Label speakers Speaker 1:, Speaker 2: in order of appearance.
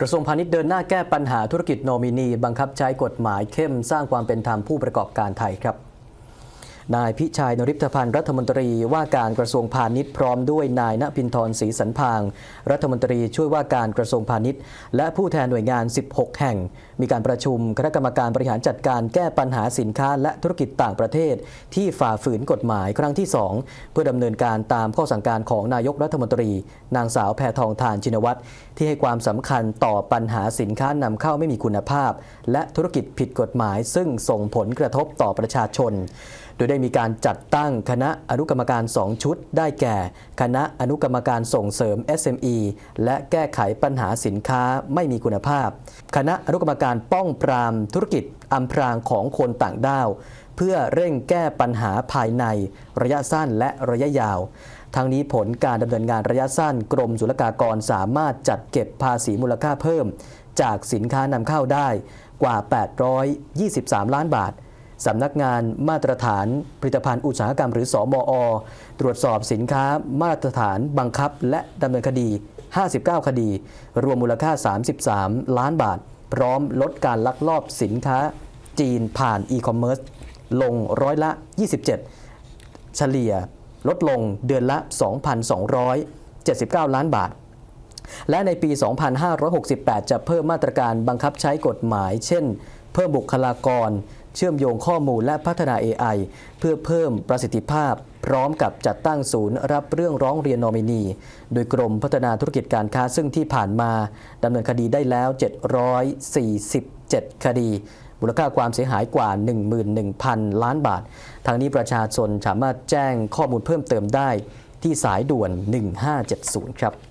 Speaker 1: กระทรวงพาณิชย์เดินหน้าแก้ปัญหาธุรกิจโนมินี บังคับใช้กฎหมายเข้มสร้างความเป็นธรรมผู้ประกอบการไทยครับ นายพิชัยนริพพันธ์รัฐมนตรีว่าการกระทรวงพาณิชย์พร้อมด้วยนายณพินทรศรีสันพาง รัฐมนตรีช่วยว่าการกระทรวงพาณิชย์ และผู้แทนหน่วยงาน 16 แห่ง มีการประชุมคณะกรรมการบริหารจัดการแก้ปัญหาสินค้าและธุรกิจต่างประเทศ ที่ฝ่าฝืนกฎหมายครั้งที่ 2 เพื่อดำเนินการตามข้อสั่งการของนายกรัฐมนตรี นางสาวแพทองทานชินวัตรที่ให้ความสำคัญต่อปัญหาสินค้านำเข้าไม่มีคุณภาพ และธุรกิจผิดกฎหมาย ซึ่งส่งผลกระทบต่อประชาชน ดยได้มีการจัดตั้งคณะอนุกรรมการ 2 ชุด ได้แก่ คณะอนุกรรมการส่งเสริม SME และแก้ไขปัญหาสินค้าไม่มีคุณภาพ คณะอนุกรรมการป้องปรามธุรกิจอำพรางของคนต่างด้าว เพื่อเร่งแก้ปัญหาภายใน ระยะสั้นและระยะยาวทั้งนี้ผลการดำเนินงานระยะสั้นกรมศุลกากรสามารถจัดเก็บภาษีมูลค่าเพิ่ม จากสินค้านำเข้าได้กว่า 823 ล้านบาท สำนักงานมาตรฐานผลิตภัณฑ์อุตสาหกรรมหรือสอมอ ตรวจสอบสินค้ามาตรฐานบังคับ และดำเนินคดี 59 คดี รวมมูลค่า 33 ล้านบาท พร้อมลดการลักลอบสินค้าจีนผ่านอีคอมเมิร์ซลงร้อยละ 27 เฉลี่ยลดลงเดือนละ 2,279 ล้านบาท และในปี 2568 จะเพิ่มมาตรการบังคับใช้กฎหมาย เช่น เพิ่มบุคลากร เชื่อมโยงข้อมูลและพัฒนา AI เพื่อเพิ่มประสิทธิภาพ พร้อมกับจัดตั้งศูนย์รับเรื่องร้องเรียนนอมินี โดยกรมพัฒนาธุรกิจการค้าซึ่งที่ผ่านมาดำเนินคดีได้แล้ว 747 คดีมูลค่าความเสียหายกว่า 11,000 ล้านบาท ทางนี้ประชาชนสามารถแจ้งข้อมูลเพิ่มเติมได้ที่สายด่วน 1570 ครับ